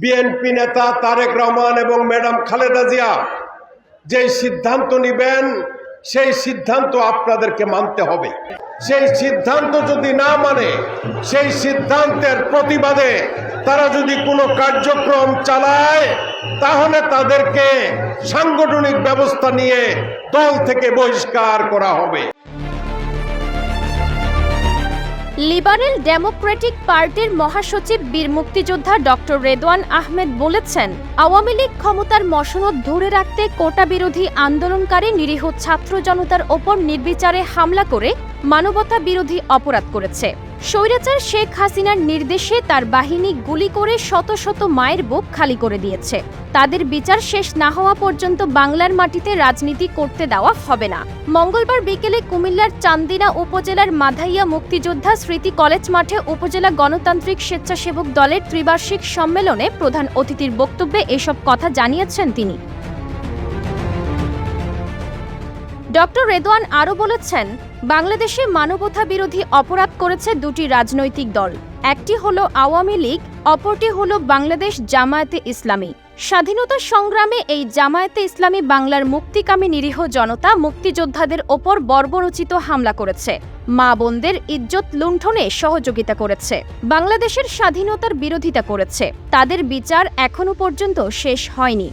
BNP নেতা তারেক রহমান এবং madam Khaleda Zia, যেই সিদ্ধান্ত নেবেন, সেই সিদ্ধান্ত আপনাদেরকে মানতে হবে। সেই সিদ্ধান্ত যদি না মানে সেই সিদ্ধান্তের প্রতিবাদে তারা যদি কোনো কার্যক্রম চালায়, তাহলে তাদেরকে সাংগঠনিক ব্যবস্থা নিয়ে দল থেকে বহিষ্কার করা হবে। লিবারেল ডেমোক্রেটিক পার্টির মহাসচিব বীর মুক্তিযোদ্ধা ডক্টর রেদওয়ান আহমেদ বলেছেন, আওয়ামী লীগ ক্ষমতার মসনদ ধরে রাখতে কোটা বিরোধী আন্দোলনকারী নিরীহ ছাত্র জনতার ওপর নির্বিচারে হামলা করে মানবতা বিরোধী অপরাধ করেছে। স্বৈরাচার শেখ হাসিনার নির্দেশে তার বাহিনী গুলি করে শত শত মায়ের বুক খালি করে দিয়েছে। তাদের বিচার শেষ না হওয়া পর্যন্ত বাংলার মাটিতে রাজনীতি করতে দেওয়া হবে না। মঙ্গলবার বিকেলে কুমিল্লার চান্দিনা উপজেলার মাধাইয়া মুক্তিযোদ্ধা স্মৃতি কলেজ মাঠে উপজেলা গণতান্ত্রিক স্বেচ্ছাসেবক দলের ত্রিবার্ষিক সম্মেলনে প্রধান অতিথির বক্তব্যে এসব কথা জানিয়েছেন তিনি। ডক্টর রেদওয়ান আরও বলেছেন, বাংলাদেশে মানবতা বিরোধী অপরাধ করেছে দুটি রাজনৈতিক দল। একটি হলো আওয়ামী লীগ, অপরটি হলো বাংলাদেশ জামায়াতে ইসলামী। স্বাধীনতা সংগ্রামে এই জামায়াতে ইসলামী বাংলার মুক্তিকামী নিরীহ জনতা মুক্তিযোদ্ধাদের ওপর বর্বরচিত হামলা করেছে। মা বোনদের ইজ্জত লুণ্ঠনে সহযোগিতা করেছে। বাংলাদেশের স্বাধীনতার বিরোধিতা করেছে। তাদের বিচার এখনও পর্যন্ত শেষ হয়নি।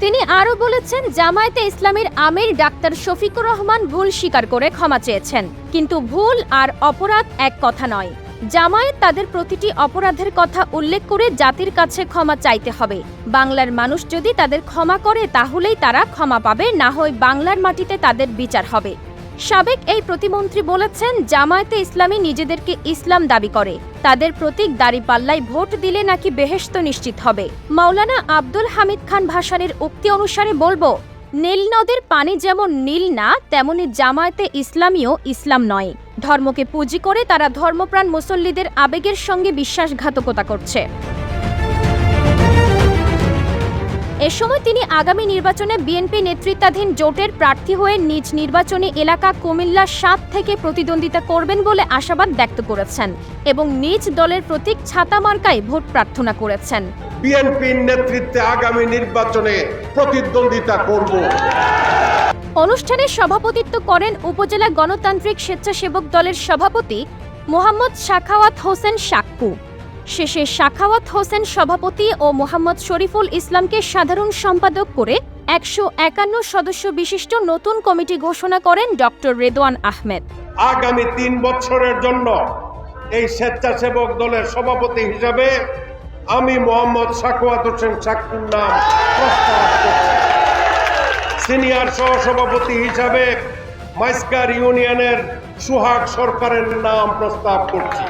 তিনি আরও বলেছেন, জামায়াতে ইসলামের আমির ডাক্তার শফিকুর রহমান ভুল স্বীকার করে ক্ষমা চেয়েছেন। কিন্তু ভুল আর অপরাধ এক কথা নয়। জামায়াত তাদের প্রতিটি অপরাধের কথা উল্লেখ করে জাতির কাছে ক্ষমা চাইতে হবে। বাংলার মানুষ যদি তাদের ক্ষমা করে, তাহলেই তারা ক্ষমা পাবে, না হয় বাংলার মাটিতে তাদের বিচার হবে। সাবেক এই প্রতিমন্ত্রী বলেছেন, জামায়াতে ইসলামী নিজেদেরকে ইসলাম দাবি করে। তাদের প্রতীক দাড়িপাল্লায় ভোট দিলে নাকি বেহেশত নিশ্চিত হবে। মাওলানা আব্দুল হামিদ খান ভাসানের উক্তি অনুসারে বলব, নীল নদের পানি যেমন নীল না, তেমনি জামায়াতে ইসলামীও ইসলাম নয়। ধর্মকে পুঁজি করে তারা ধর্মপ্রাণ মুসল্লিদের আবেগের সঙ্গে বিশ্বাসঘাতকতা করছে। এ সময় তিনি আগামী নির্বাচনে বিএনপি নেতৃত্বাধীন জোটের প্রার্থী হয়ে নিজ নির্বাচনী এলাকা কুমিল্লা সাত থেকে প্রতিদ্বন্দ্বিতা করবেন বলে আশাবাদ ব্যক্ত করেছেন এবং নিজ দলের প্রতীক ছাতা মার্কায় ভোট প্রার্থনা করেছেন। বিএনপির নেতৃত্বে আগামী নির্বাচনে প্রতিদ্বন্দ্বিতা করব। অনুষ্ঠানে সভাপতিত্ব করেন উপজেলা গণতান্ত্রিক স্বেচ্ছাসেবক দলের সভাপতি মোহাম্মদ শাখাওয়াত হোসেন সাক্কু শেষে শাখাওয়াত হোসেন সভাপতি ও মোহাম্মদ শরীফুল ইসলামকে সাধারণ সম্পাদক করে একশো একান্ন সদস্য বিশিষ্ট নতুন কমিটি ঘোষণা করেন ডক্টর রেদওয়ান আহমেদ। আগামী তিন বছরের জন্য এই স্বেচ্ছাসেবক দলের সভাপতি হিসাবে আমি মোহাম্মদ সাকুয়াত হোসেন সাকুর নাম সিনিয়র সহসভাপতি হিসাবে মাইস্কার ইউনিয়নের সুহাগ সরকারের নাম প্রস্তাব করছি।